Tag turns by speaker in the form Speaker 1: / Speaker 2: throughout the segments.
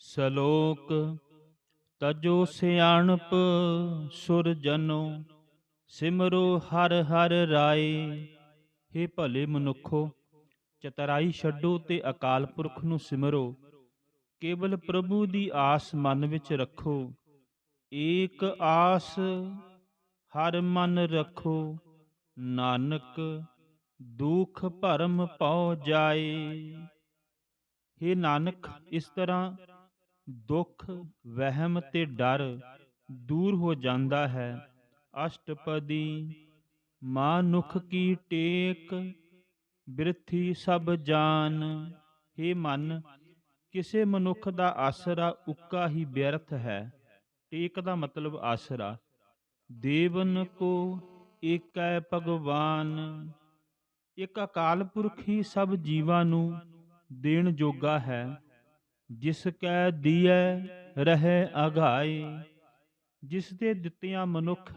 Speaker 1: ਸ਼ਲੋਕ, ਤਜੋ ਸਿਆਣਪ ਸੁਰ ਜਨੋ, ਸਿਮਰੋ ਹਰ ਹਰ ਰਾਏ। ਹੇ ਭਲੇ ਮਨੁੱਖੋ, ਚਤਰਾਈ ਛੱਡੋ ਤੇ ਅਕਾਲ ਪੁਰਖ ਨੂੰ ਸਿਮਰੋ। ਕੇਵਲ ਪ੍ਰਭੂ ਦੀ ਆਸ ਮਨ ਵਿੱਚ ਰੱਖੋ। ਏਕ ਆਸ ਹਰ ਮਨ ਰੱਖੋ। ਨਾਨਕ, ਦੁਖ ਭਰਮ ਪਉ ਜਾਏ। ਹੇ ਨਾਨਕ, ਇਸ ਤਰ੍ਹਾਂ ਦੁੱਖ, ਵਹਿਮ ਤੇ ਡਰ ਦੂਰ ਹੋ ਜਾਂਦਾ ਹੈ। ਅਸ਼ਟਪਦੀ, ਮਾਨੁਖ ਕੀ ਟੇਕ, ਬਿਰਥੀ ਸਭ ਜਾਨ। ਹੇ ਮਨ ਕਿਸੇ ਮਨੁੱਖ ਦਾ ਆਸਰਾ ਉੱਕਾ ਹੀ ਬਿਅਰਥ ਹੈ। ਟੇਕ ਦਾ ਮਤਲਬ ਆਸਰਾ, ਦੇਵਨ ਕੋ ਏਕੈ ਭਗਵਾਨ। ਇੱਕ ਅਕਾਲ ਪੁਰਖ ਹੀ ਸਭ ਜੀਵਾਂ ਨੂੰ ਦੇਣ ਜੋਗਾ ਹੈ। ਜਿਸ ਕੈ ਦੀਐ ਰਹੇ ਅਗਾਏ, ਜਿਸ ਦੇ ਦਿੱਤਿਆਂ ਮਨੁੱਖ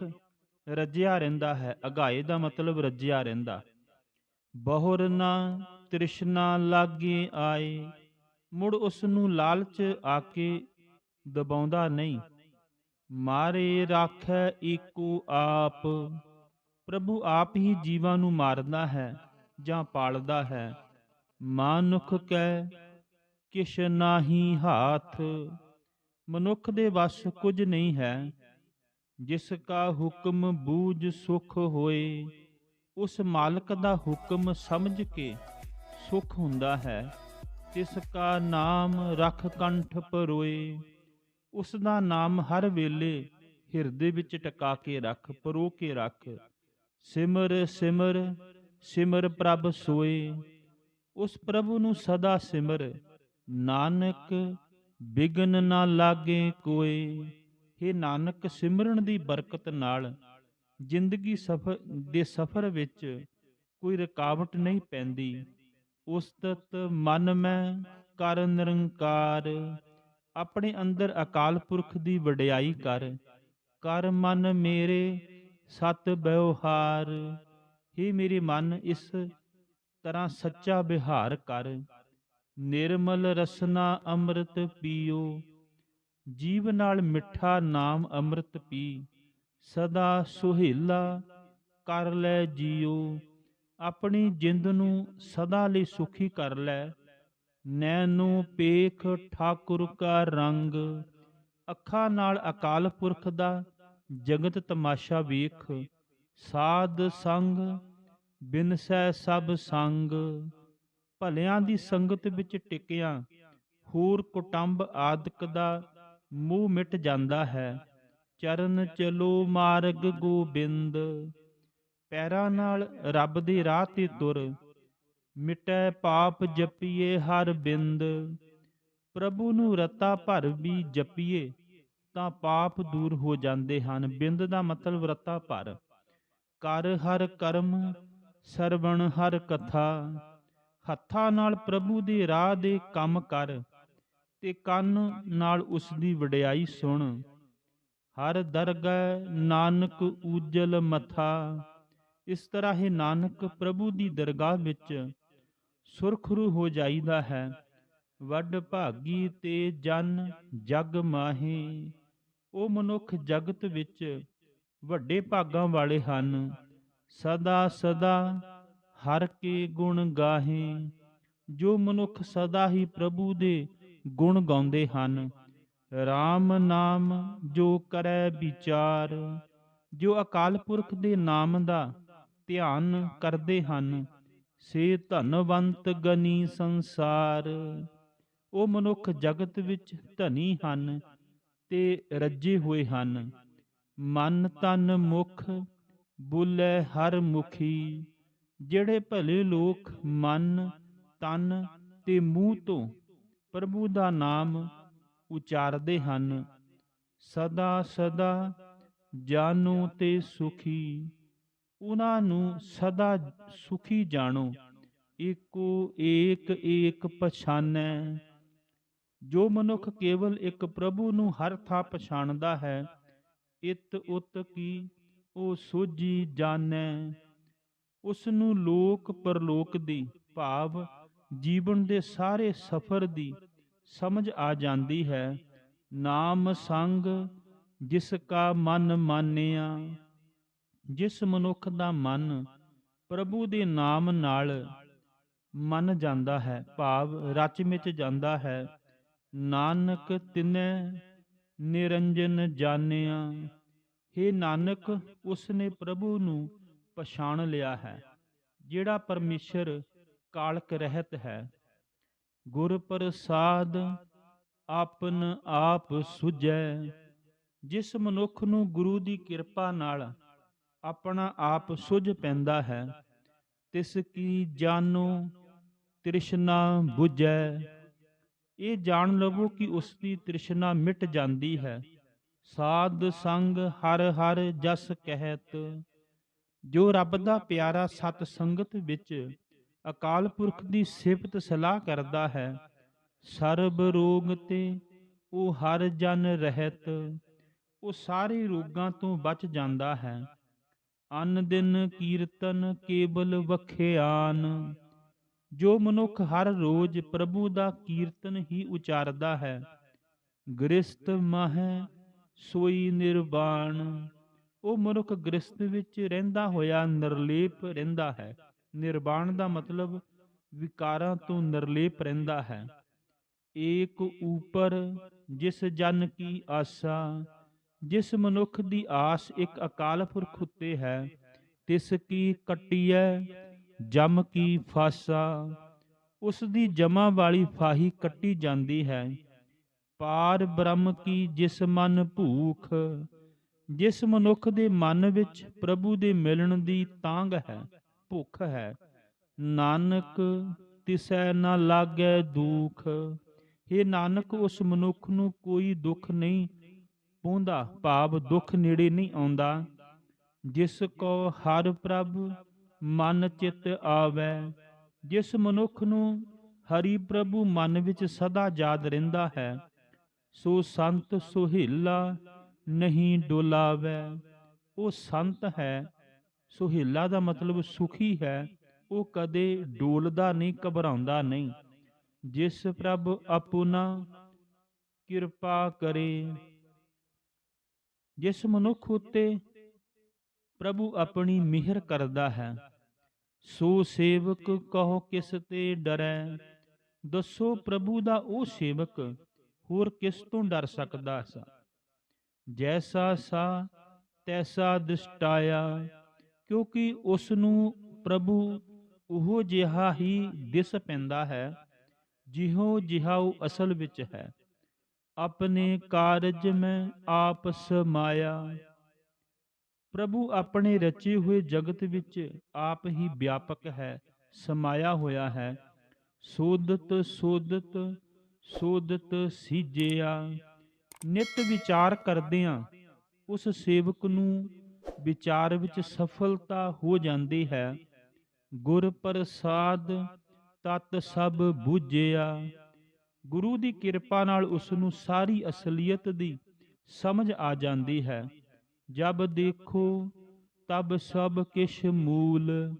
Speaker 1: ਰੱਜਿਆ ਰਹਿੰਦਾ ਹੈ। ਅਗਾਏ ਦਾ ਮਤਲਬ ਰੱਜਿਆ ਰਹਿੰਦਾ। ਬਹੁਰ ਨਾ ਤ੍ਰਿਸ਼ਨਾ ਲਾਗੇ ਆਏ ਮੁੜ ਉਸ ਨੂੰ ਲਾਲਚ ਆ ਕੇ ਦਬਾਉਂਦਾ ਨਹੀਂ। ਮਾਰੇ ਰਾਖੈ ਏਕੋ ਆਪ। ਪ੍ਰਭੂ ਆਪ ਹੀ ਜੀਵਾਂ ਨੂੰ ਮਾਰਦਾ ਹੈ ਜਾਂ ਪਾਲਦਾ ਹੈ। ਮਾਨੁਖ ਕੈ, ਕਿਛ ਨਾਹੀ ਹਾਥ। ਮਨੁੱਖ ਦੇ ਵਸ ਕੁਝ ਨਹੀਂ ਹੈ। ਜਿਸ ਕਾ ਹੁਕਮ ਬੂਝ ਸੁਖ ਹੋਏ, ਉਸ ਮਾਲਕ ਦਾ ਹੁਕਮ ਸਮਝ ਕੇ ਸੁਖ ਹੁੰਦਾ ਹੈ। ਤਿਸ ਕਾ ਨਾਮ ਰਖ ਕੰਠ ਪਰੋਏ, ਉਸ ਦਾ ਨਾਮ ਹਰ ਵੇਲੇ ਹਿਰਦੇ ਵਿੱਚ ਟਿਕਾ ਕੇ ਰੱਖ, ਪਰੋ ਕੇ ਰੱਖ। ਸਿਮਰ ਸਿਮਰ ਸਿਮਰ ਪ੍ਰਭ ਸੋਏ, ਉਸ ਪ੍ਰਭੂ ਨੂੰ ਸਦਾ ਸਿਮਰ। ਨਾਨਕ, ਬਿਗਨ ਨਾ ਲਾਗੇ ਕੋਏ हे ਨਾਨਕ, ਸਿਮਰਨ ਦੀ ਬਰਕਤ ਨਾਲ ਜ਼ਿੰਦਗੀ ਸਫਰ ਦੇ ਸਫਰ ਵਿੱਚ ਕੋਈ ਰੁਕਾਵਟ ਨਹੀਂ ਪੈਂਦੀ। ਉਸਤਤ ਮਨ ਮੈਂ ਕਰ ਨਿਰੰਕਾਰ, ਆਪਣੇ ਅੰਦਰ ਅਕਾਲ ਪੁਰਖ ਦੀ ਵਡਿਆਈ ਕਰ। ਕਰ ਮਨ ਮੇਰੇ ਸਤ ਵਿਵਹਾਰ, ਹੀ ਮੇਰੇ ਮਨ ਇਸ ਤਰ੍ਹਾਂ ਸੱਚਾ ਵਿਹਾਰ ਕਰ। ਨਿਰਮਲ ਰਸਨਾ ਅੰਮ੍ਰਿਤ ਪੀਓ, ਜੀਵ ਨਾਲ ਮਿੱਠਾ ਨਾਮ ਅੰਮ੍ਰਿਤ ਪੀ। ਸਦਾ ਸੁਹੇਲਾ ਕਰ ਲੈ ਜੀਓ। ਆਪਣੀ ਜਿੰਦ ਨੂੰ ਸਦਾ ਲਈ ਸੁਖੀ ਕਰ ਲੈ। ਨੈਣੋ ਪੇਖ ਠਾਕੁਰ ਕਾ ਰੰਗ, ਅੱਖਾਂ ਨਾਲ ਅਕਾਲ ਪੁਰਖ ਦਾ ਜਗਤ ਤਮਾਸ਼ਾ ਵੇਖ। ਸਾਧ ਸੰਗ ਬਿਨਸੈ ਸਭ ਸੰਗ, ਭਲਿਆਂ ਦੀ ਸੰਗਤ ਵਿੱਚ ਟਿਕਿਆ, ਹੋਰ ਕੁਟੰਬ ਆਦਿਕ ਦਾ ਮੂੰਹ ਮਿਟ ਜਾਂਦਾ ਹੈ। ਚਰਨ ਚਲੋ ਮਾਰਗ ਗੋਬਿੰਦ ਪੈਰਾਂ ਨਾਲ ਰੱਬ ਦੇ ਰਾਹ ਤੇ ਤੁਰ। ਮਿਟੈ ਪਾਪ ਜਪੀਏ ਹਰ ਬਿੰਦ। ਪ੍ਰਭੂ ਨੂੰ ਰਤਾ ਭਰ ਵੀ ਜਪੀਏ, ਤਾਂ ਪਾਪ ਦੂਰ ਹੋ ਜਾਂਦੇ ਹਨ। ਬਿੰਦ ਦਾ ਮਤਲਬ ਰਤਾ ਭਰ। ਕਰ ਹਰ ਕਰਮ, ਸਰਵਣ ਹਰ ਕਥਾ। ਹੱਥਾਂ ਨਾਲ ਪ੍ਰਭੂ ਦੇ ਰਾਹ ਦੇ ਕੰਮ ਕਰ, ਤੇ ਕੰਨ ਨਾਲ ਉਸ ਦੀ ਵਡਿਆਈ ਸੁਣ। ਹਰ ਦਰਗਹਿ ਨਾਨਕ ਊਜਲ ਮਥਾ। ਇਸ ਤਰ੍ਹਾਂ ਹੀ ਨਾਨਕ ਪ੍ਰਭੂ ਦੀ ਦਰਗਾਹ ਵਿੱਚ ਸੁਰਖਰੂ ਹੋ ਜਾਈਦਾ ਹੈ। ਵੱਡ ਭਾਗੀ ਤੇ ਜਨ ਜਗ ਮਾਹੀ। ਉਹ ਮਨੁੱਖ ਜਗਤ ਵਿੱਚ ਵੱਡੇ ਭਾਗਾਂ ਵਾਲੇ ਹਨ। ਸਦਾ ਸਦਾ ਹਰ ਕੇ ਗੁਣ ਗਾਹੇ। ਜੋ ਮਨੁੱਖ ਸਦਾ ਹੀ ਪ੍ਰਭੂ ਦੇ ਗੁਣ ਗਾਉਂਦੇ ਹਨ। RAM ਨਾਮ ਜੋ ਕਰੈ ਵਿਚਾਰ। ਜੋ ਅਕਾਲ ਪੁਰਖ ਦੇ ਨਾਮ ਦਾ ਧਿਆਨ ਕਰਦੇ ਹਨ। ਸੇ ਧਨਵੰਤ ਗਨੀ ਸੰਸਾਰ। ਉਹ ਮਨੁੱਖ ਜਗਤ ਵਿੱਚ ਧਨੀ ਹਨ ਤੇ ਰੱਜੇ ਹੋਏ ਹਨ। ਮਨ ਤਨ ਮੁਖ, ਬੁਲੇ ਹਰ ਮੁਖੀ। ਜਿਹੜੇ ਭਲੇ ਲੋਕ ਮਨ, ਤਨ ਤੇ ਮੂੰਹ ਤੋਂ ਪ੍ਰਭੂ ਦਾ ਨਾਮ ਉਚਾਰਦੇ ਹਨ। ਸਦਾ ਸਦਾ ਜਾਨੋ ਤੇ ਸੁਖੀ। ਉਹਨਾਂ ਨੂੰ ਸਦਾ ਸੁਖੀ ਜਾਣੋ। ਏਕੋ ਏਕ ਏਕ ਪਛਾਨੈ। ਜੋ ਮਨੁੱਖ ਕੇਵਲ ਇੱਕ ਪ੍ਰਭੂ ਨੂੰ ਹਰ ਥਾਂ ਪਛਾਣਦਾ ਹੈ, ਇਤ ਉਤ ਕੀ ਉਹ ਸੋਝੀ ਜਾਣੈ। ਉਸ ਨੂੰ ਲੋਕ ਪਰਲੋਕ ਦੀ ਭਾਵ ਜੀਵਨ ਦੇ ਸਾਰੇ ਸਫ਼ਰ ਦੀ ਸਮਝ ਆ ਜਾਂਦੀ ਹੈ। ਨਾਮ ਸੰਗ ਜਿਸ ਕਾ ਮਨ ਮਾਨਿਆ। ਜਿਸ ਮਨੁੱਖ ਦਾ ਮਨ ਪ੍ਰਭੂ ਦੇ ਨਾਮ ਨਾਲ ਮੰਨ ਜਾਂਦਾ ਹੈ, ਭਾਵ ਰਚ ਵਿੱਚ ਜਾਂਦਾ ਹੈ, ਨਾਨਕ ਤਿਨੈ ਨਿਰੰਜਨ ਜਾਣਿਆ हे ਨਾਨਕ, ਉਸਨੇ ਪ੍ਰਭੂ ਨੂੰ ਪਛਾਣ ਲਿਆ ਹੈ, ਜਿਹੜਾ ਪਰਮੇਸ਼ਰ ਕਾਲਕ ਰਹਿਤ ਹੈ। ਗੁਰ ਪ੍ਰਸਾਦ ਆਪਨ ਆਪ ਸੁਜੈ ਜਿਸ ਮਨੁੱਖ ਨੂੰ ਗੁਰੂ ਦੀ ਕਿਰਪਾ ਨਾਲ ਆਪਣਾ ਆਪ ਸੁਝ ਪੈਂਦਾ ਹੈ। ਤਿਸ ਕੀ ਜਾਨੋ ਤ੍ਰਿਸ਼ਨਾ 부ਝੈ ਇਹ ਜਾਣ ਲਵੋ ਕਿ ਉਸ ਦੀ ਤ੍ਰਿਸ਼ਨਾ ਮਿਟ ਜਾਂਦੀ ਹੈ। ਸਾਧ ਸੰਗ ਹਰ ਹਰ ਜਸ ਕਹਿਤ। ਜੋ ਰੱਬ ਦਾ ਪਿਆਰਾ ਸਤ ਸੰਗਤ ਵਿੱਚ ਅਕਾਲ ਪੁਰਖ ਦੀ ਸਿਫਤ ਸਲਾਹ ਕਰਦਾ ਹੈ, ਸਰਬ ਰੋਗ ਤੇ ਉਹ ਹਰ ਜਨ ਰਹਿਤ। ਉਹ ਸਾਰੇ ਰੋਗਾਂ ਤੋਂ ਬਚ ਜਾਂਦਾ ਹੈ। ਅਨ ਦਿਨ ਕੀਰਤਨ ਕੇਵਲ ਵਖਿਆਨ। ਜੋ ਮਨੁੱਖ ਹਰ ਰੋਜ਼ ਪ੍ਰਭੂ ਦਾ ਕੀਰਤਨ ਹੀ ਉਚਾਰਦਾ ਹੈ ਗ੍ਰਸਤ ਮਹਿ ਸੋਈ ਨਿਰਵਾਣ। ਉਹ ਮਨੁੱਖ ਗ੍ਰਸਤ ਵਿੱਚ ਰਹਿੰਦਾ ਹੋਇਆ ਨਿਰਲੇਪ ਰਹਿੰਦਾ ਹੈ। ਨਿਰਵਾਣ ਦਾ ਮਤਲਬ ਵਿਕਾਰਾਂ ਤੋਂ ਨਿਰਲੇਪ ਰਹਿੰਦਾ ਹੈ। ਏਕ ਉਪਰ ਜਿਸ ਜਨ ਕੀ ਆਸਾ ਜਿਸ ਮਨੁੱਖ ਦੀ ਆਸ ਇੱਕ ਅਕਾਲ ਪੁਰਖ ਉੱਤੇ ਹੈ, ਤਿਸ ਕੀ ਕਟਿਐ, ਜਮ ਕੀ ਫਾਸਾ, ਉਸ ਦੀ ਜਮਾ ਵਾਲੀ ਫਾਹੀ ਕੱਟੀ ਜਾਂਦੀ ਹੈ। ਪਾਰ ਬ੍ਰਹਮ ਕੀ ਜਿਸ ਮਨ ਭੂਖ, ਜਿਸ ਮਨੁੱਖ ਦੇ ਮਨ ਵਿੱਚ ਪ੍ਰਭੂ ਦੇ ਮਿਲਣ ਦੀ ਤਾਂਗ ਹੈ, ਭੁੱਖ ਹੈ। ਨਾਨਕ ਤਿਸੈ ਨਾ ਲਾਗੈ ਦੁਖ ਇਹ ਨਾਨਕ ਉਸ ਮਨੁੱਖ ਨੂੰ ਕੋਈ ਦੁੱਖ ਨਹੀਂ ਪੂੰਦਾ ਭਾਵ ਦੁੱਖ ਨੇੜੇ ਨਹੀਂ ਆਉਂਦਾ। ਜਿਸ ਕੋ ਹਰ ਪ੍ਰਭ ਮਨ ਚਿਤ ਆਵੈ, ਜਿਸ ਮਨੁੱਖ ਨੂੰ ਹਰੀ ਪ੍ਰਭੂ ਮਨ ਵਿੱਚ ਸਦਾ ਯਾਦ ਰਹਿੰਦਾ ਹੈ, ਸੋ ਸੰਤ ਸੁਹੇਲਾ ਨਹੀਂ ਡੋਲਾਵੈ। ਉਹ ਸੰਤ ਹੈ, ਸੁਹੇਲਾ ਦਾ ਮਤਲਬ ਸੁਖੀ ਹੈ, ਉਹ ਕਦੇ ਡੋਲਦਾ ਨਹੀਂ, ਘਬਰਾਉਂਦਾ ਨਹੀਂ। ਜਿਸ ਪ੍ਰਭ ਆਪੁਨਾ ਕਿਰਪਾ ਕਰੇ ਜਿਸ ਮਨੁੱਖ ਉਤੇ ਪ੍ਰਭੂ ਆਪਣੀ ਮਿਹਰ ਕਰਦਾ ਹੈ, ਸੋ ਸੇਵਕ ਕਹੋ ਕਿਸ ਤੇ ਡਰੈ, ਦੱਸੋ ਪ੍ਰਭੂ ਦਾ ਉਹ ਸੇਵਕ ਹੋਰ ਕਿਸ ਤੋਂ ਡਰ ਸਕਦਾ ਸਾ? ਜੈਸਾ ਸਾ, ਤੈਸਾ ਦਿਸਟਾਇਆ, ਕਿਉਂਕਿ ਉਸ ਨੂੰ ਪ੍ਰਭੂ ਉਹ ਜਿਹਾ ਹੀ ਦਿਸ ਪੈਂਦਾ ਹੈ ਜਿਹੋ ਜਿਹਾ ਉਹ ਅਸਲ ਵਿੱਚ ਹੈ। ਆਪਣੇ ਕਾਰਜ ਮੈਂ ਆਪ ਸਮਾਇਆ। ਪ੍ਰਭੂ ਆਪਣੇ ਰਚੇ ਹੋਏ ਜਗਤ ਵਿੱਚ ਆਪ ਹੀ ਵਿਆਪਕ ਹੈ, ਸਮਾਇਆ ਹੋਇਆ ਹੈ। ਸੋਦਤ ਸੋਦਤ ਸੋਦਤ ਸੀਜਿਆ। ਨਿਤ ਵਿਚਾਰ ਕਰਦਿਆਂ ਉਸ ਸੇਵਕ ਨੂੰ ਵਿਚਾਰ ਵਿੱਚ ਸਫਲਤਾ ਹੋ ਜਾਂਦੀ ਹੈ। ਗੁਰ ਪ੍ਰਸਾਦ ਤਤ ਸਭ ਬੂਝਿਆ। ਗੁਰੂ ਦੀ ਕਿਰਪਾ ਨਾਲ ਉਸ ਨੂੰ ਸਾਰੀ ਅਸਲੀਅਤ ਦੀ ਸਮਝ ਆ ਜਾਂਦੀ ਹੈ। ਜਬ ਦੇਖੋ, ਤਬ ਸਭ ਕਿਛ ਮੂਲ।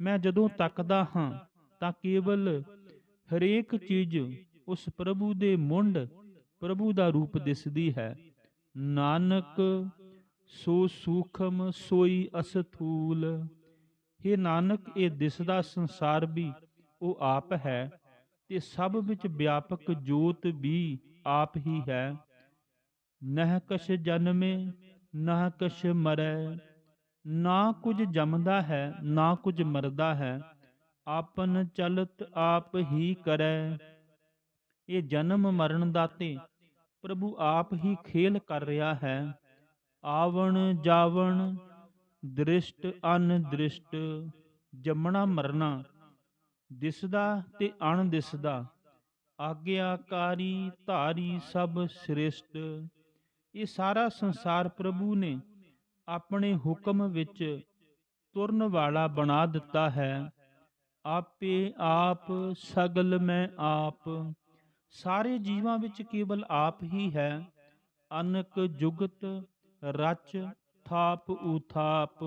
Speaker 1: ਮੈਂ ਜਦੋਂ ਤੱਕਦਾ ਹਾਂ, ਤਾਂ ਕੇਵਲ ਹਰੇਕ ਚੀਜ਼ ਉਸ ਪ੍ਰਭੂ ਦੇ ਮੁੰਡ, ਪ੍ਰਭੂ ਦਾ ਰੂਪ ਦਿਸਦੀ ਹੈ। ਨਾਨਕ, ਸੋ ਸੂਖਮ, ਸੋਈ ਅਸਥੂਲ। हे ਨਾਨਕ, ਇਹ ਦਿਸਦਾ ਸੰਸਾਰ ਵੀ ਉਹ ਆਪ ਹੈ। ਤੇ ਸਭ ਵਿੱਚ ਵਿਆਪਕ ਜੋਤ ਵੀ ਆਪ ਹੀ ਹੈ। ਨਹ ਕਛ ਜਨਮੇ ਨਾ ਕਛ ਮਰੈ। ਨਾ ਕੁਝ ਜੰਮਦਾ ਹੈ, ਨਾ ਕੁਝ ਮਰਦਾ ਹੈ। ਆਪਨ ਚਲਤ ਆਪ ਹੀ ਕਰੈ। ਇਹ ਜਨਮ ਮਰਨ ਦਾ ਤੇ ਪ੍ਰਭੂ ਆਪ ਹੀ ਖੇਲ ਕਰ ਰਿਹਾ ਹੈ। ਆਵਣ ਜਾਵਣ, ਦ੍ਰਿਸ਼ਟ ਅਨ ਦ੍ਰਿਸ਼ਟ, ਜੰਮਣਾ ਮਰਨਾ ਦਿਸਦਾ ਤੇ ਅਣ ਦਿਸਦਾ ਆਗਿਆਕਾਰੀ ਧਾਰੀ ਸਭ ਸ੍ਰਿਸ਼ਟ। ਇਹ ਸਾਰਾ ਸੰਸਾਰ ਪ੍ਰਭੂ ਨੇ ਆਪਣੇ ਹੁਕਮ ਵਿੱਚ ਤੁਰਨ ਵਾਲਾ ਬਣਾ ਦਿੱਤਾ ਹੈ। ਆਪੇ ਆਪ ਸਗਲ ਮੈਂ ਆਪ। ਸਾਰੇ ਜੀਵਾਂ ਵਿੱਚ ਕੇਵਲ ਆਪ ਹੀ ਹੈ। ਅਨਕ ਜੁਗਤ, ਰਚ, ਥਾਪ, ਉਥਾਪ,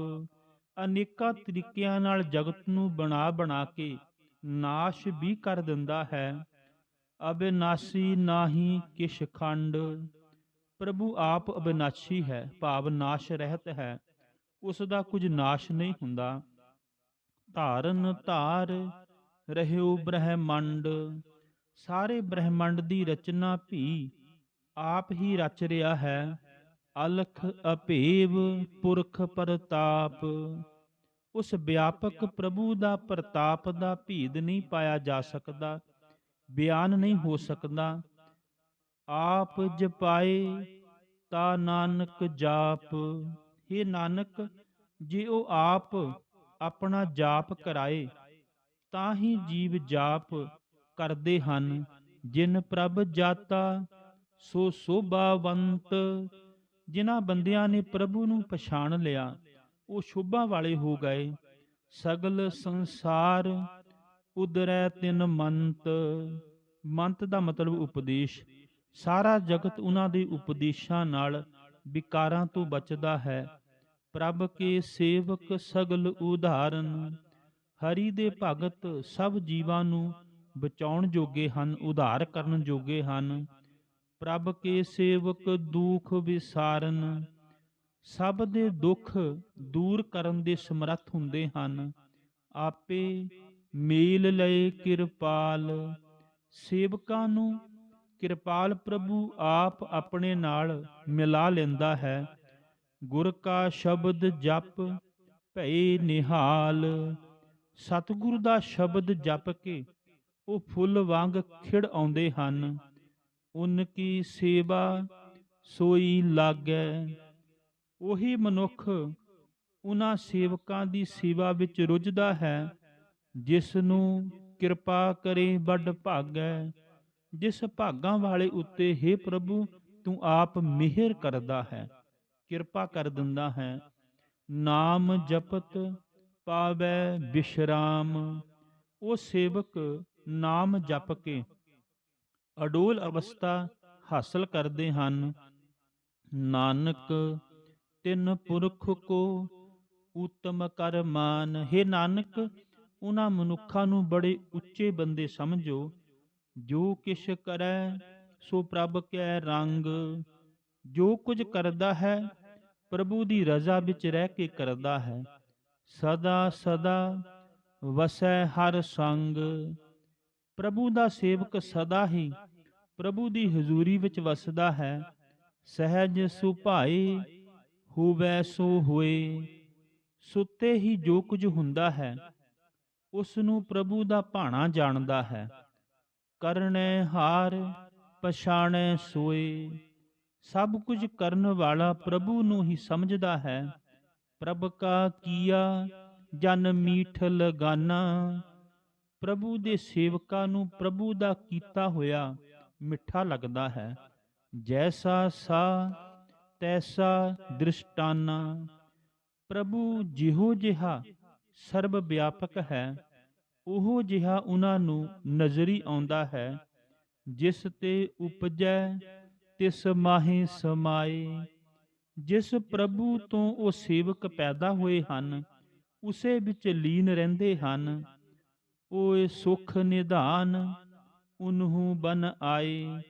Speaker 1: ਅਨੇਕਾਂ ਤਰੀਕਿਆਂ ਨਾਲ ਜਗਤ ਨੂੰ ਬਣਾ ਬਣਾ ਕੇ ਨਾਸ਼ ਵੀ ਕਰ ਦਿੰਦਾ ਹੈ। ਅਬਿਨਾਸੀ ਨਾਹੀ ਕਿਛ ਖੰਡ। ਪ੍ਰਭੂ ਆਪ ਅਬਿਨਾਸ਼ੀ ਹੈ, ਭਾਵ ਨਾਸ਼ ਰਹਿਤ ਹੈ। ਉਸ ਦਾ ਕੁਝ ਨਾਸ਼ ਨਹੀਂ ਹੁੰਦਾ। ਧਾਰਨ ਧਾਰ ਰਹਿਓ ਬ੍ਰਹਮੰਡ। ਸਾਰੇ ਬ੍ਰਹਮੰਡ ਦੀ ਰਚਨਾ ਵੀ ਆਪ ਹੀ ਰਚ ਰਿਹਾ ਹੈ। ਅਲਖ ਅਭੇਵ ਪੁਰਖ ਪ੍ਰਤਾਪ। ਉਸ ਵਿਆਪਕ ਪ੍ਰਭੂ ਦਾ ਪ੍ਰਤਾਪ ਦਾ ਭੇਦ ਨਹੀਂ ਪਾਇਆ ਜਾ ਸਕਦਾ, ਬਿਆਨ ਨਹੀਂ ਹੋ ਸਕਦਾ। ਆਪ ਜਪਾਏ ਤਾ ਨਾਨਕ ਜਾਪ। हे ਨਾਨਕ, ਜੇ ਉਹ ਆਪ ਆਪਣਾ ਜਾਪ ਕਰਾਏ, ਤਾਂ ਹੀ ਜੀਵ ਜਾਪ ਕਰਦੇ ਹਨ। ਜਿਨ ਪ੍ਰਭ ਜਾਤਾ, ਸੋ ਸੋਭਾਵੰਤ। ਜਿਨ੍ਹਾਂ ਬੰਦਿਆਂ ਨੇ ਪ੍ਰਭੂ ਨੂੰ ਪਛਾਣ ਲਿਆ ਉਹ ਸ਼ੋਭਾ ਵਾਲੇ ਹੋ ਗਏ। ਸਗਲ ਸੰਸਾਰ ਉਦਰੈ ਤਿਨ ਮੰਤ। ਮੰਤ ਦਾ ਮਤਲਬ ਉਪਦੇਸ਼। ਸਾਰਾ ਜਗਤ ਉਹਨਾਂ ਦੇ ਉਪਦੇਸ਼ਾਂ ਨਾਲ ਵਿਕਾਰਾਂ ਤੋਂ ਬਚਦਾ ਹੈ। ਪ੍ਰਭ ਕੇ ਸੇਵਕ ਸਗਲ ਉਧਾਰਨ। ਹਰੀ ਦੇ ਭਗਤ ਸਭ ਜੀਵਾਂ ਨੂੰ ਬਚਾਉਣ ਜੋਗੇ ਹਨ, ਉਧਾਰ ਕਰਨ ਜੋਗੇ ਹਨ। ਪ੍ਰਭ ਕੇ ਸੇਵਕ ਦੁਖ ਵਿਸਾਰਨ। ਸਭ ਦੇ ਦੁੱਖ ਦੂਰ ਕਰਨ ਦੇ ਸਮਰੱਥ ਹੁੰਦੇ ਹਨ। ਆਪੇ ਮੇਲ ਲਏ ਕਿਰਪਾਲ, ਸੇਵਕਾਂ ਨੂੰ ਕਿਰਪਾਲ ਪ੍ਰਭੂ ਆਪ ਆਪਣੇ ਨਾਲ ਮਿਲਾ ਲੈਂਦਾ ਹੈ। ਗੁਰ ਕਾ ਸ਼ਬਦ ਜਪ ਭਏ ਨਿਹਾਲ, ਸਤਿਗੁਰ ਦਾ ਸ਼ਬਦ ਜਪ ਕੇ ਉਹ ਫੁੱਲ ਵਾਂਗ ਖਿੜ ਆਉਂਦੇ ਹਨ। ਉਨ ਕੀ ਸੇਵਾ ਸੋਈ ਲਾਗੈ ਉਹੀ ਮਨੁੱਖ ਉਹਨਾਂ ਸੇਵਕਾਂ ਦੀ ਸੇਵਾ ਵਿੱਚ ਰੁੱਝਦਾ ਹੈ, ਜਿਸ ਨੂੰ ਕਿਰਪਾ ਕਰੇ ਵੱਡ ਭਾਗੈ, ਜਿਸ ਭਾਗਾਂ ਵਾਲੇ ਉੱਤੇ हे ਪ੍ਰਭੂ ਤੂੰ ਆਪ ਮਿਹਰ ਕਰਦਾ ਹੈ, ਕਿਰਪਾ ਕਰ ਦਿੰਦਾ ਹੈ। ਨਾਮ ਜਪਤ ਪਾਵੈ ਬਿਸ਼ਰਾਮ, ਉਹ ਸੇਵਕ ਨਾਮ ਜਪ ਕੇ ਅਡੋਲ ਅਵਸਥਾ ਹਾਸਲ ਕਰਦੇ ਹਨ। ਨਾਨਕ ਤਿੰਨ ਪੁਰਖ ਕੋ ਉਤਮ ਕਰ ਮਾਨ। ਹੈ ਨਾਨਕ ਉਹਨਾਂ ਮਨੁੱਖਾਂ ਨੂੰ ਬੜੇ ਉੱਚੇ ਬੰਦੇ ਸਮਝੋ। ਜੋ ਕਿਛ ਕਰੈ, ਸੋ ਪ੍ਰਭ ਕੈ ਰੰਗ। ਜੋ ਕੁਝ ਕਰਦਾ ਹੈ, ਪ੍ਰਭੂ ਦੀ ਰਜ਼ਾ ਵਿੱਚ ਰਹਿ ਕੇ ਕਰਦਾ ਹੈ। ਸਦਾ ਸਦਾ ਵਸੈ ਹਰ ਸੰਗ। ਪ੍ਰਭੂ ਦਾ ਸੇਵਕ ਸਦਾ ਹੀ ਪ੍ਰਭੂ ਦੀ ਹਜ਼ੂਰੀ ਵਿੱਚ ਵਸਦਾ ਹੈ। ਸਹਿਜ ਸੁਭਾਏ ਹੋਵੇ ਸੋ ਹੋਏ, ਸੁੱਤੇ ਹੀ ਜੋ ਕੁਝ ਹੁੰਦਾ ਹੈ ਉਸ ਨੂੰ ਪ੍ਰਭੂ ਦਾ ਭਾਣਾ ਜਾਣਦਾ ਹੈ। ਕਰਨੈ ਹਾਰ, ਪਛਾਣੈ ਸੋਏ, ਸਭ ਕੁਝ ਕਰਨ ਵਾਲਾ ਪ੍ਰਭੂ ਨੂੰ ਹੀ ਸਮਝਦਾ ਹੈ। ਪ੍ਰਭ ਕਾ ਕੀਆ, ਜਨ ਮੀਠ ਲਗਾਨਾ। ਪ੍ਰਭੂ ਦੇ ਸੇਵਕਾਂ ਨੂੰ ਪ੍ਰਭੂ ਦਾ ਕੀਤਾ ਹੋਇਆ ਮਿੱਠਾ ਲੱਗਦਾ ਹੈ। ਜੈਸਾ ਸਾ ਤੈਸਾ ਦ੍ਰਿਸ਼ਟਾਨਾ। ਪ੍ਰਭੂ ਜਿਹੋ ਜਿਹਾ ਸਰਬ ਵਿਆਪਕ ਹੈ, ਉਹ ਜਿਹਾ ਉਹਨਾਂ ਨੂੰ ਨਜ਼ਰੀ ਆਉਂਦਾ ਹੈ, ਜਿਸ ਤੇ ਉਪਜੈ, ਤਿਸ ਮਾਹੇ ਸਮਾਏ। ਜਿਸ ਪ੍ਰਭੂ ਤੋਂ ਉਹ ਸੇਵਕ ਪੈਦਾ ਹੋਏ ਹਨ, ਉਸੇ ਵਿੱਚ ਲੀਨ ਰਹਿੰਦੇ ਹਨ। ਉਹ ਸੁਖ ਨਿਧਾਨ ਉਹਨੂੰ ਬਨ ਆਏ।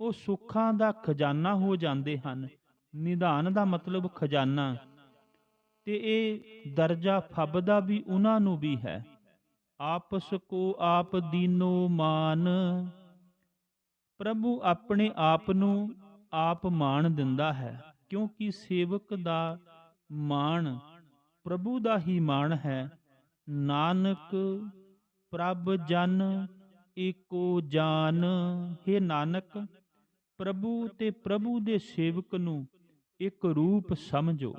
Speaker 1: ਉਹ ਸੁੱਖਾਂ ਦਾ ਖਜ਼ਾਨਾ ਹੋ ਜਾਂਦੇ ਹਨ ਨਿਧਾਨ ਦਾ ਮਤਲਬ ਖਜ਼ਾਨਾ। ਤੇ ਇਹ ਦਰਜਾ ਫੱਬਦਾ ਵੀ ਉਹਨਾਂ ਨੂੰ ਵੀ ਹੈ। ਆਪਸ ਕੋ ਆਪ ਦੀਨੋ ਮਾਨ। ਪ੍ਰਭੂ ਆਪਣੇ ਆਪ ਨੂੰ ਆਪ ਮਾਣ ਦਿੰਦਾ ਹੈ, ਕਿਉਂਕਿ ਸੇਵਕ ਦਾ ਮਾਣ ਪ੍ਰਭੂ ਦਾ ਹੀ ਮਾਣ ਹੈ। ਨਾਨਕ ਪ੍ਰਭ ਜਨ ਏਕੋ ਜਾਨ। ਹੈ ਨਾਨਕ, ਪ੍ਰਭੂ ਤੇ ਪ੍ਰਭੂ ਦੇ ਸੇਵਕ ਨੂੰ ਇੱਕ ਰੂਪ ਸਮਝੋ।